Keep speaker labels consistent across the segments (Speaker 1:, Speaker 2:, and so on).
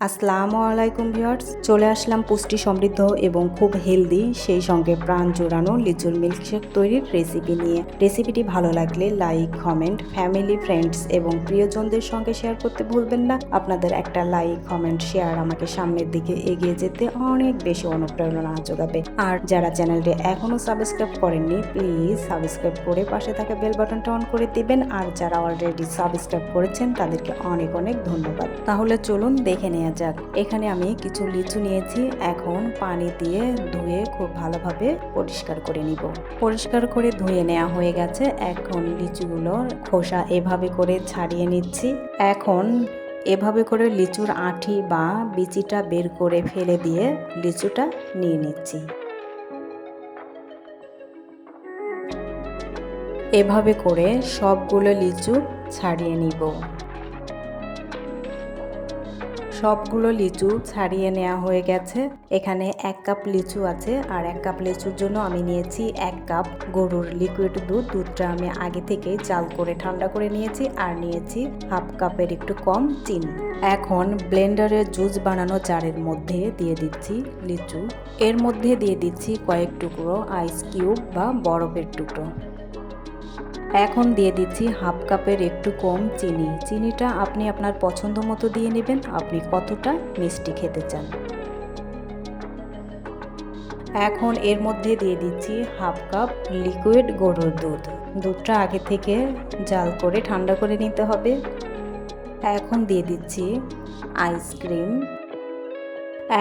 Speaker 1: আসসালামু আলাইকুম ভিউয়ার্স, চলে আসলাম পুষ্টি সমৃদ্ধ এবং খুব হেলদি সেই সঙ্গে প্রাণ জোড়ানো লিচুর মিল্কশেক তৈরির রেসিপি নিয়ে। রেসিপিটি ভালো লাগলে লাইক কমেন্ট ফ্যামিলি ফ্রেন্ডস এবং প্রিয়জনদের সঙ্গে শেয়ার করতে ভুলবেন না। আপনাদের একটা লাইক কমেন্ট শেয়ার আমাকে সামনের দিকে এগিয়ে যেতে অনেক বেশি অনুপ্রেরণা যোগাবে। আর যারা চ্যানেলটি এখনও সাবস্ক্রাইব করেননি প্লিজ সাবস্ক্রাইব করে পাশে থাকা বেল বাটনটা অন করে দিবেন। আর যারা অলরেডি সাবস্ক্রাইব করেছেন, তাদেরকে অনেক অনেক ধন্যবাদ। তাহলে চলুন দেখে নেওয়া যাক। এখানে আমি কিছু লিচু নিয়েছি। এখন পানি দিয়ে ধুয়ে খুব ভালোভাবে পরিষ্কার করে নিব। পরিষ্কার করে ধুয়ে নেওয়া হয়ে গেছে। এখন লিচুগুলোর খোসা এভাবে করে ছাড়িয়ে নিচ্ছি। এখন এভাবে করে লিচুর আঁঠি বা বিচিটা বের করে ফেলে দিয়ে লিচুটা নিয়ে নিচ্ছি। এভাবে করে সবগুলো লিচু ছাড়িয়ে নিব। সবগুলো লিচু ছাড়িয়ে নেওয়া হয়ে গেছে। এখানে এক কাপ লিচু আছে আর এক কাপ লিচুর জন্য আমি নিয়েছি এক কাপ গরুর লিকুইড দুধ। দুধটা আমি আগে থেকেই চাল করে ঠান্ডা করে নিয়েছি আর নিয়েছি হাফ কাপের একটু কম চিনি। এখন ব্লেন্ডারের জুস বানানো জারের মধ্যে দিয়ে দিচ্ছি লিচু। এর মধ্যে দিয়ে দিচ্ছি কয়েক টুকরো আইস কিউব বা বরফের টুকরো। এখন দিয়ে দিচ্ছি হাফ কাপের একটু কম চিনি। চিনিটা আপনি আপনার পছন্দ মতো দিয়ে নেবেন। আপনি কতটা মিষ্টি খেতে চান। এখন এর মধ্যে দিয়ে দিচ্ছি হাফ কাপ লিকুইড গরুর দুধ। দুধটা আগে থেকে জাল করে ঠান্ডা করে নিতে হবে। এখন দিয়ে দিচ্ছি আইসক্রিম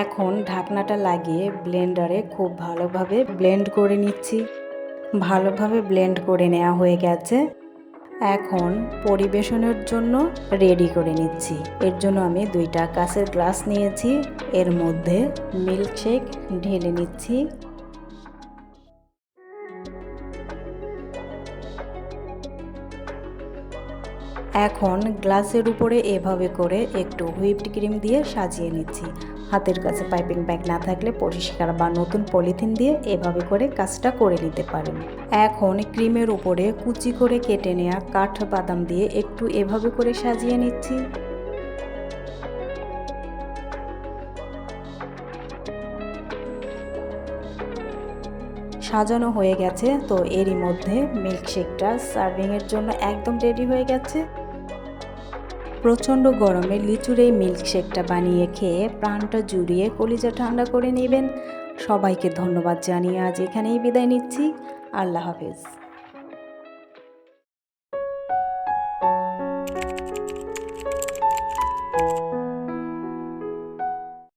Speaker 1: এখন ঢাকনাটা লাগিয়ে ব্লেন্ডারে খুব ভালোভাবে ব্লেন্ড করে নিচ্ছি। ভালোভাবে ব্লেন্ড করে নেওয়া হয়ে গেছে। এখন পরিবেশনের জন্য রেডি করে নিচ্ছি। এর জন্য আমি দুইটা কাঁচের গ্লাস নিয়েছি। এর মধ্যে মিল্কশেক ঢেলে নিচ্ছি। এখন গ্লাসের উপরে এভাবে করে একটু হুইপড ক্রিম দিয়ে সাজিয়ে নিচ্ছি। হাতের কাছে পাইপিং ব্যাগ না থাকলে পরিষ্কার বা নতুন পলিথিন দিয়ে এভাবে করে কাজটা করে নিতে পারেন। এখন ক্রিমের উপরে কুচি করে কেটে নেওয়া কাঠ বাদাম দিয়ে একটু এভাবে করে সাজিয়ে নিচ্ছি। সাজানো হয়ে গেছে। তো এরই মধ্যে মিল্কশেকটা সার্ভিংয়ের জন্য একদম রেডি হয়ে গেছে। প্রচণ্ড গরমে লিচুর এই মিল্কশেকটা বানিয়ে খেয়ে প্রাণটা জুড়িয়ে কলিজা ঠান্ডা করে নেবেন। সবাইকে ধন্যবাদ জানিয়ে আজ এখানেই বিদায় নিচ্ছি। আল্লাহ হাফেজ।